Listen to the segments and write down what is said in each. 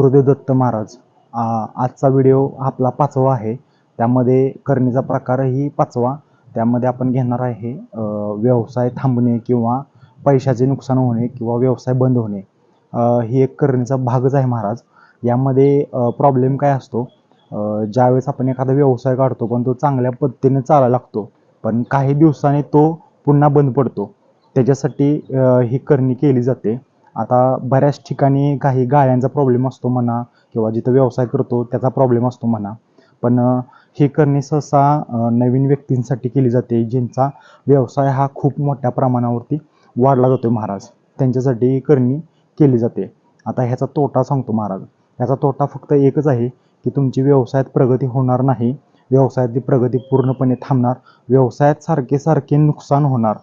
गुरुदेव दत्त महाराज आजचा व्हिडिओ आपला पाचवा आहे. त्यामध्ये करणीचा प्रकारही पाचवा. त्यामध्ये आपण घेणार आहे व्यवसाय थांबणे किंवा पैशाचे नुकसान होणे किंवा व्यवसाय बंद होणे. ही एक करणीचा भागच आहे महाराज. यामध्ये प्रॉब्लेम काय असतो? ज्यावेळेस आपण एखादा व्यवसाय काढतो पण तो चांगल्या पद्धतीने चालायला लागतो पण काही दिवसाने तो पुन्हा बंद पडतो. त्याच्यासाठी ही करणी केली जाते. आता बऱ्याच ठिकाणी काही गाळ्यांचा प्रॉब्लेम असतो म्हणा किंवा जिथं व्यवसाय करतो त्याचा प्रॉब्लेम असतो म्हणा. पण हे करणे सहसा नवीन व्यक्तींसाठी केली जाते ज्यांचा व्यवसाय हा खूप मोठ्या प्रमाणावरती वाढला जातो महाराज. त्यांच्यासाठी करणी केली जाते. आता ह्याचा तोटा सांगतो महाराज. ह्याचा तोटा फक्त एकच आहे की तुमची व्यवसायात प्रगती होणार नाही व्यवसायातली प्रगती पूर्णपणे थांबणार व्यवसायात सारखे सारखे नुकसान होणार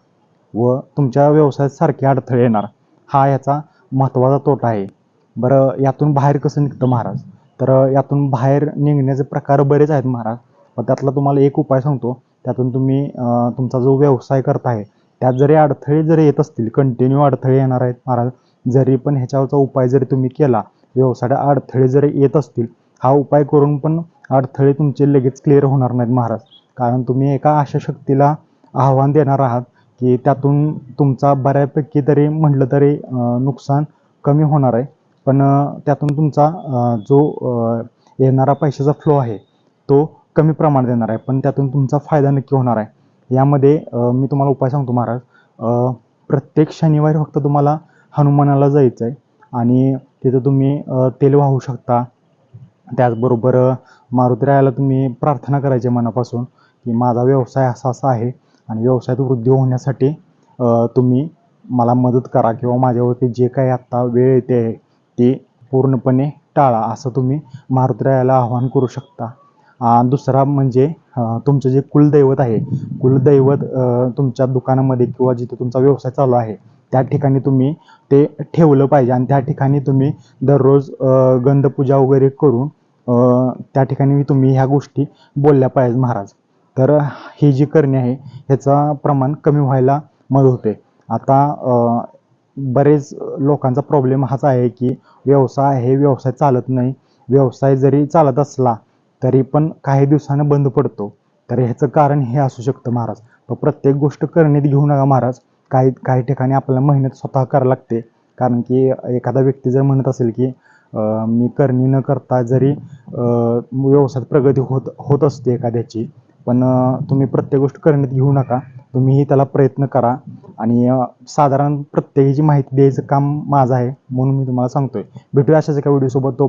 व तुमच्या व्यवसायात सारखे अडथळे येणार. हा याचा महत्त्वाचा तोटा आहे. बरं यातून बाहेर कसं निघतं महाराज? तर यातून बाहेर निघण्याचे प्रकार बरेच आहेत महाराज. पण त्यातला तुम्हाला एक उपाय सांगतो. त्यातून तुम्ही तुमचा जो व्यवसाय करताय त्यात जरी अडथळे जरी येत असतील कंटिन्यू अडथळे येणार आहेत महाराज. जरी पण ह्याच्यावरचा उपाय जरी तुम्ही केला व्यवसायात अडथळे जरी येत असतील हा उपाय करून पण अडथळे तुमचे लगेच क्लिअर होणार नाहीत महाराज. कारण तुम्ही एका अशा शक्तीला आव्हान देणार आहात. की त्यातून तुमचा बऱ्यापैकी तरी म्हटलं तरी नुकसान कमी होणार आहे. पण त्यातून तुमचा जो येणारा पैशाचा फ्लो आहे तो कमी प्रमाणात येणार आहे. पण त्यातून तुमचा फायदा नक्की होणार आहे. यामध्ये मी तुम्हाला उपाय सांगतो महाराज. प्रत्येक शनिवारी फक्त तुम्हाला हनुमानाला जायचं आहे. आणि तिथं तुम्ही तेल वाहू शकता. त्याचबरोबर मारुतीरायाला तुम्ही प्रार्थना करायची मनापासून की माझा व्यवसाय असा असा आहे. आणि व्यवसायात वृद्धी होण्यासाठी तुम्ही मला मदत करा किंवा माझ्यावरती जे काही आत्ता वेळ येते आहे ती पूर्णपणे टाळा असं तुम्ही मारुतीरायाला आवाहन करू शकता. दुसरा म्हणजे तुमचं जे कुलदैवत आहे कुलदैवत तुमच्या दुकानामध्ये किंवा जिथे तुमचा व्यवसाय चालू आहे त्या ठिकाणी तुम्ही ते ठेवलं पाहिजे आणि त्या ठिकाणी तुम्ही दररोज गंधपूजा वगैरे करून त्या ठिकाणी तुम्ही ह्या गोष्टी बोलल्या पाहिजे महाराज. तर ही जी करणी आहे ह्याचा प्रमाण कमी व्हायला मदत होते. आता बरेच लोकांचा प्रॉब्लेम हाच आहे की व्यवसाय हे व्यवसाय चालत नाही. व्यवसाय जरी चालत असला तरी पण काही दिवसानं बंद पडतो. तर ह्याचं कारण हे असू शकतं महाराज. तर प्रत्येक गोष्ट करणीत घेऊ नका महाराज. काही काही ठिकाणी आपल्याला मेहनत स्वतः करावं लागते. कारण की एखादा व्यक्ती जर म्हणत असेल की मी करणी न करता जरी व्यवसायात प्रगती होत होत असते एखाद्याची पण तुम्ही प्रत्येक गोष्ट करण्यात घेऊ नका. तुम्हीही त्याला प्रयत्न करा आणि साधारण प्रत्येकीची माहिती द्यायचं काम माझं आहे म्हणून मी तुम्हाला सांगतोय. भेटूया अशाच एका व्हिडिओसोबत तो